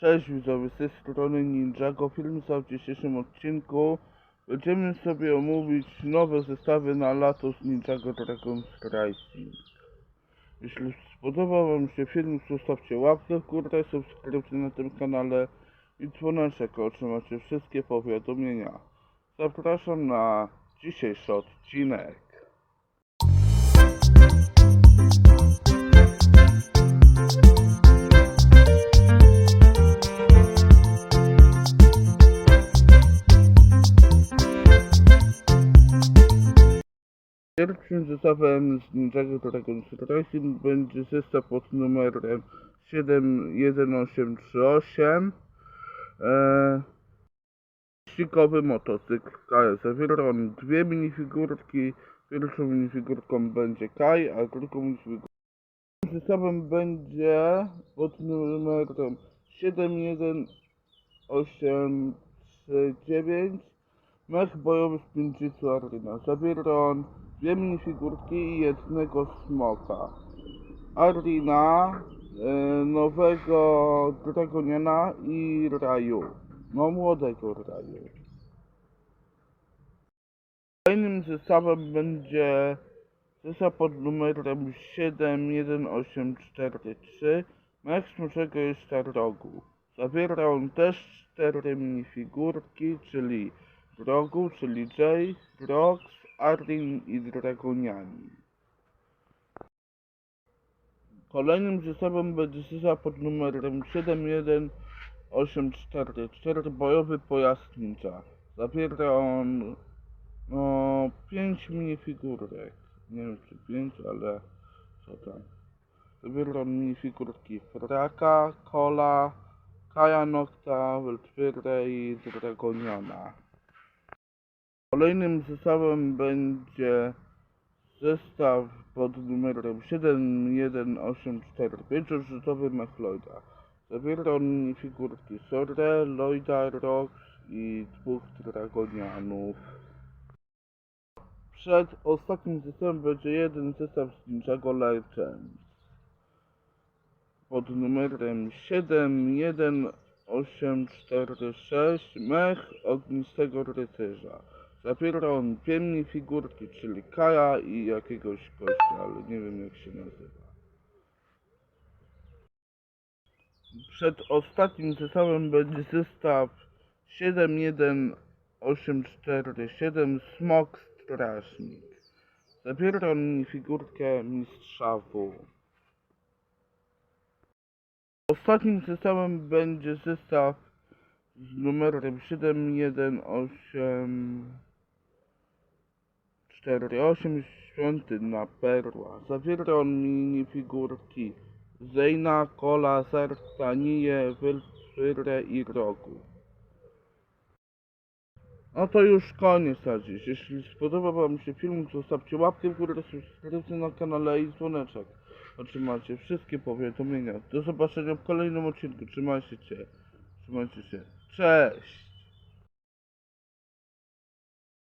Cześć widzowie, z tej strony Ninjago. Film w dzisiejszym odcinku będziemy sobie omówić nowe zestawy na lato z Ninjago Dragon Racing. Jeśli spodobał wam się film, zostawcie łapkę w górę, subskrypcję na tym kanale i dzwoneczek, otrzymacie wszystkie powiadomienia. Zapraszam na dzisiejszy odcinek. Pierwszym zestawem z Ninjago Dragon Racing będzie zestaw pod numerem 71838. Eee, Ścikowy motocykl KS. Zawiera on dwie minifigurki. Pierwszą minifigurką będzie Kai, a drugą minifigurką zestawem będzie pod numerem 71839 Mech bojowy z Ninjitsu Arena. Zawiera on dwie minifigurki i jednego smoka. Arena, e, nowego Dragoniana i Raju. No młodego Raju. Kolejnym zestawem będzie zestaw pod numerem 71843 Mech Smuczego i Starrogu. Zawiera on też cztery minifigurki, czyli Drogu, czyli Jay, Drox, Arlin i Dragoniani. Kolejnym zestawem będzie zestaw pod numerem 71844 Bojowy Pojazd Ninja. Zawiera on no, 5 minifigurek. Nie wiem czy 5, ale co tam. Zawiera on minifigurki Fraka, Kola, Kaja Nocta, Weltwirę i Dragoniana. Kolejnym zestawem będzie zestaw pod numerem 71845 rzutowy Mechloida. Zawiera on minifigurki Sorre, Lloyda, Rox i dwóch Dragonianów. Przed ostatnim zestawem będzie jeden zestaw z Ninjago Legends pod numerem 71846 Mech Ognistego Rycerza. Zawiera on minifigurki, czyli Kaja i jakiegoś gościa, ale nie wiem jak się nazywa. Przed ostatnim zestawem będzie zestaw 71847 Smok Strażnik. Zawiera on minifigurkę Mistrza W. Ostatnim zestawem będzie zestaw z numerem 71848 Świątynna Perła. Zawiera on minifigurki Zeyna, Kola, Serta, Nije, Wylfyrę i Rogu. No to już koniec na dziś. Jeśli spodobał Wam się film, zostawcie łapkę w górę, subskrypcję na kanale i dzwoneczek. Otrzymacie wszystkie powiadomienia. Do zobaczenia w kolejnym odcinku. Trzymajcie się. Trzymajcie się. Cześć!